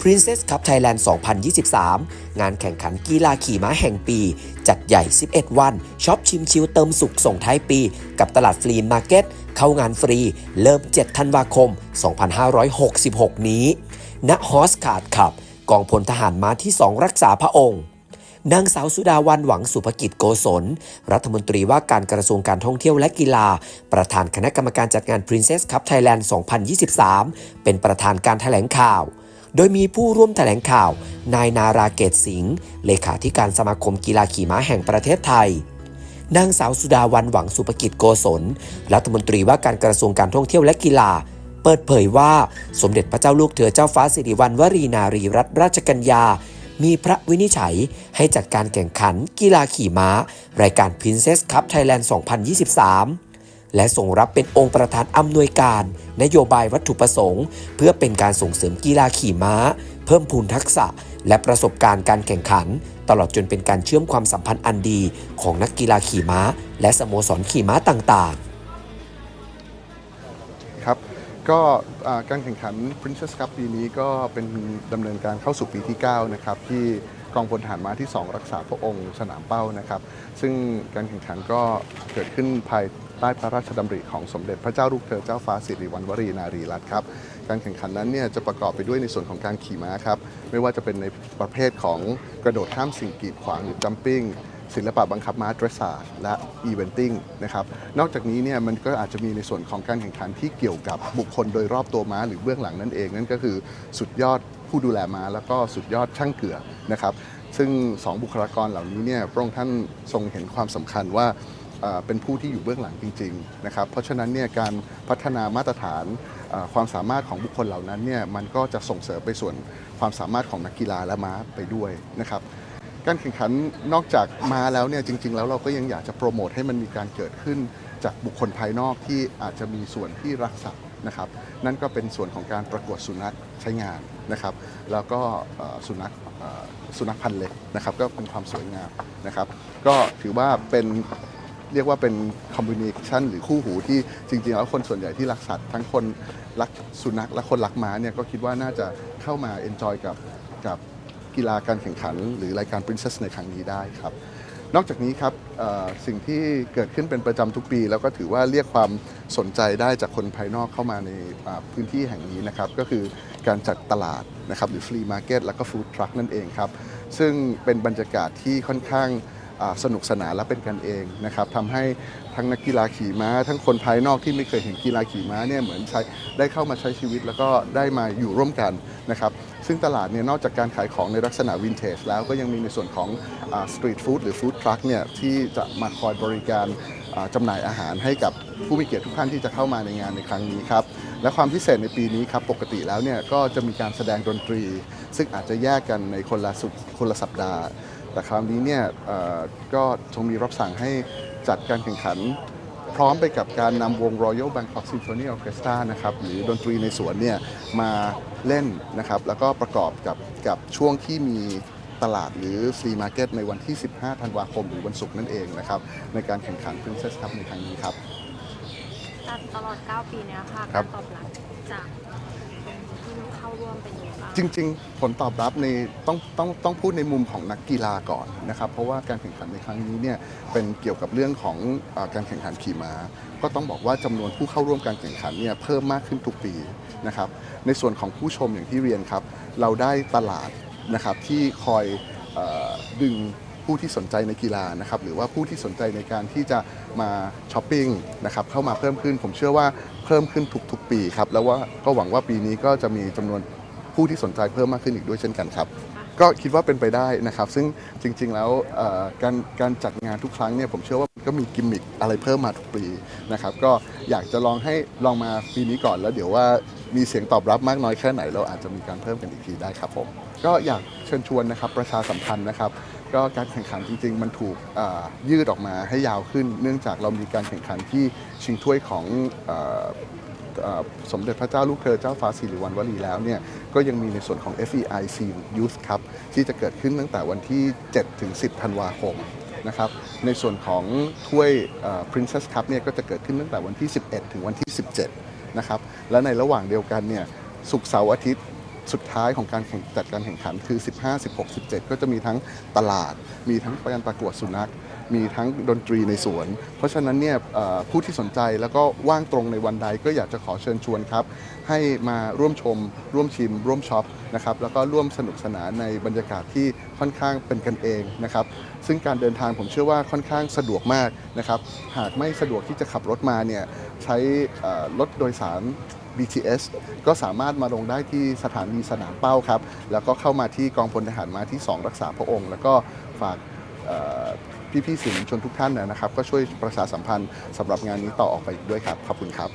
Princess Cup Thailand 2023 งานแข่งขันกีฬาขี่ม้าแห่งปี จัดใหญ่ 11 วันช็อปชิมชิวเติมสุขส่งท้ายปี กับตลาดฟรีมาร์เก็ต เข้างานฟรี เริ่ม 7 ธันวาคม 2566 นี้ ณฮอสคาร์ดขับ กองพลทหารม้าที่ 2 รักษาพระองค์นางสาวสุดาวันหวังสุภกิจโกศล รัฐมนตรีว่าการกระทรวงการท่องเที่ยวและกีฬา ประธานคณะกรรมการจัดงาน Princess Cup Thailand 2023 เป็นประธานการแถลงข่าว โดยมีผู้ร่วมแถลงข่าว นายนาราเกตสิงห์เลขาธิการสมาคมกีฬาขี่ม้าแห่งประเทศไทยนางสาวสุดาวันหวังสุภกิจโกศล รัฐมนตรีว่าการกระทรวงการท่องเที่ยวและกีฬา เปิดเผยว่าสมเด็จพระเจ้าลูกเธอเจ้าฟ้าสิริวัณวรีนารีรัตนราชกัญญา มีพระวินิจฉัยให้จัดการแข่งขันกีฬาขี่ม้า รายการ Princess Cup Thailand 2023 และส่งรับเป็นองค์ประธานอำนวยการ นโยบายวัตถุประสงค์ เพื่อเป็นการส่งเสริมกีฬาขี่ม้า เพิ่มพูนทักษะ และประสบการณ์การแข่งขัน ตลอดจนเป็นการเชื่อมความสัมพันธ์อันดี ของนักกีฬาขี่ม้า และสโมสรขี่ม้าต่างๆ ครับก็การแข่งขัน Princess Cup ปีนี้ก็เป็นดำเนินการเข้าสู่ปีที่ 9 นะครับ ที่กองพลทหารม้าที่ 2 รักษาพระองค์สนามเป้านะครับ ซึ่งการแข่งขันก็เกิดขึ้นภาย ใต้พระราชดำริของสมเด็จพระเจ้าลูกเธอเจ้าฟ้าสิริวัณวรีนารีรัตน์ครับการแข่งขันนั้นเนี่ยจะประกอบไปด้วยในส่วนของการขี่ม้าครับไม่ว่าจะเป็นในประเภทของกระโดดข้ามสิ่งกีดขวางหรือ jumping ศิลปะบังคับม้า dressage และ eventing นะครับ นอกจากนี้เนี่ยมันก็อาจจะมีในส่วนของการแข่งขันที่เกี่ยวกับบุคคลโดยรอบตัวม้าหรือเบื้องหลังนั่นเอง นั่นก็คือสุดยอดผู้ดูแลม้าแล้วก็สุดยอดช่างเกือนะครับ ซึ่งสองบุคลากรเหล่านี้เนี่ยพระองค์ท่านทรงเห็นความสำคัญว่า เป็นผู้ที่อยู่เบื้องหลังจริงๆนะครับเพราะฉะนั้นเนี่ยการพัฒนามาตรฐานความสามารถของบุคคลเหล่านั้นเนี่ยมันก็จะส่งเสริมไปส่วนความสามารถของนักกีฬาและม้าไปด้วยนะครับการแข่งขันนอกจากมาแล้วเนี่ยจริง ๆ แล้วเราก็ยังอยากจะโปรโมทให้มันมีการเกิดขึ้นจากบุคคลภายนอกที่อาจจะมีส่วนที่รักสัตว์นะครับ นั่นก็เป็นส่วนของการประกวดสุนัขใช้งานนะครับ แล้วก็สุนัขสุนัขพันธุ์เล็กนะครับ ก็เป็นความสวยงามนะครับ ก็ถือว่าเป็น เรียกว่าเป็นคอมบิเนชันหรือคู่หูที่จริง ๆ แล้วคนส่วนใหญ่ที่รักสัตว์ทั้งคนรักสุนัขและคนรักม้าเนี่ยก็คิดว่าน่าจะเข้ามาเอนจอยกับกับกีฬาการแข่งขัน หรือรายการ Princess ในครั้งนี้ได้ครับ นอกจากนี้ครับสิ่งที่เกิดขึ้นเป็นประจำทุกปี แล้วก็ถือว่าเรียกความสนใจได้จากคนภายนอกเข้ามาในพื้นที่แห่งนี้นะครับ ก็คือการจัดตลาดนะครับหรือ Free Market แล้วก็ Food Truck นั่นเองครับ ซึ่งเป็นบรรยากาศที่ค่อนข้าง สนุกสนานและเป็นกันเองนะครับทำให้ทั้งนักกีฬาขี่ม้า ทั้งคนภายนอกที่ไม่เคยเห็นกีฬาขี่ม้าเนี่ยเหมือนใช้ได้เข้ามาใช้ชีวิตแล้วก็ได้มาอยู่ร่วมกันนะครับซึ่งตลาดเนี่ยนอกจากการขายของในลักษณะวินเทจแล้วก็ยังมีในส่วนของสตรีทฟู้ดหรือฟู้ดทรัคเนี่ยที่จะมาคอยบริการอ่าจำหน่ายอาหารให้กับผู้มีเกียรติทุกท่านที่จะเข้ามาในงานในครั้งนี้ครับและความพิเศษในปีนี้ครับปกติแล้วเนี่ยก็จะมีการแสดงดนตรี ซึ่งอาจจะแยกกันในคนละสุคนละสัปดาห์ แต่คราวนี้เนี่ยเอ่อก็ทรงมีรับสั่งให้จัดการแข่งขัน พร้อมไปกับการนำวง Royal Bangkok Symphony Orchestra นะครับหรือดนตรีในสวนเนี่ยมาเล่นนะครับแล้วก็ประกอบกับกับช่วงที่มีตลาดหรือ Free Market ในวันที่ 15 ธันวาคมหรือวันศุกร์นั่นเองนะครับในการแข่งขัน Princess Cup ในครั้งนี้ครับตลอด 9 ปีเนี้ยค่ะครักาบรตอบรับจากคนที่ เข้าร่วมเป็นยังไงบ้างจริง ๆ ผลตอบรับในต้องต้องต้องพูดในมุมของนักกีฬาก่อนนะครับ เพราะว่าการแข่งขันในครั้งนี้เนี่ยเป็นเกี่ยวกับเรื่องของอการแข่งขันขี่ม้า ก็ต้องบอกว่าจำนวนผู้เข้าร่วมการแข่งขันเนี่ยเพิ่มมากขึ้นทุกปีนะครับ ในส่วนของผู้ชมอย่างที่เรียนครับ เราได้ตลาดนะครับที่คอยเออดึง ผู้ที่สนใจในกีฬานะครับหรือว่าผู้ที่สนใจในการที่จะมาช้อปปิ้งนะครับเข้ามาเพิ่มขึ้น ผมเชื่อว่าเพิ่มขึ้นทุกๆ ปีครับแล้วว่าก็หวังว่าปีนี้ก็จะมีจำนวนผู้ที่สนใจเพิ่มมากขึ้นอีกด้วยเช่นกันครับ ก็คิดว่าเป็นไปได้นะครับ ซึ่งจริง ๆ แล้วการการจัดงานทุกครั้งเนี่ยผมเชื่อว่าก็มีกิมมิคอะไรเพิ่มมาทุกปีนะครับ ก็อยากจะลองให้ลองมาปีนี้ก่อนแล้วเดี๋ยวว่ามีเสียงตอบรับมากน้อยแค่ไหน เราอาจจะมีการเพิ่มกันอีกทีได้ครับผมก็อยากเชิญชวนนะครับประชาสัมพันธ์นะครับ ก็การแข่งขันจริง ๆ มันถูกยืดออกมาให้ยาวขึ้น เนื่องจากเรามีการแข่งขันที่ชิงถ้วยของออสมเด็จพระเจ้าลูกเธอเจ้าฟ้าสิริวัณวรีแล้วเนี่ยก็ยังมีในส่วนของ FEIC Youth Cup ที่จะเกิดขึ้นตั้งแต่วันที่ 7 ถึง 10 ธันวาคมนะครับในส่วนของถ้วย Princess Cup เนี่ยก็จะเกิดขึ้นตั้งแต่วันที่ 11 ถึงวันที่ 17 นะครับและในระหว่างเดียวกันเนี่ยศุกร์เสาร์อาทิตย์ สุดท้ายของการแข่งจัดการแข่งขันคือ 15 16 17 ก็จะมีทั้งตลาด มีทั้งการประกวดสุนัข มีทั้งดนตรีในสวน เพราะฉะนั้นเนี่ยผู้ที่สนใจแล้วก็ว่างตรงในวันใดก็อยากจะขอเชิญชวนครับ ให้มาร่วมชม ร่วมชิม ร่วมช็อปนะครับแล้วก็ร่วมสนุกสนานในบรรยากาศที่ค่อนข้างเป็นกันเองนะครับซึ่งการเดินทางผมเชื่อว่าค่อนข้างสะดวกมากนะครับหากไม่สะดวกที่จะขับรถมาเนี่ยใช้รถโดยสาร BTS ก็สามารถมาลงได้ที่สถานีสนามเป้าครับ แล้วก็เข้ามาที่กองพลทหารมาที่ 2 รักษาพระองค์ แล้วก็ฝาก พี่ๆสื่อมวลชนทุกท่านนะครับ ก็ช่วยประชาสัมพันธ์สำหรับงานนี้ต่อออกไปอีกด้วยครับ ขอบคุณครับ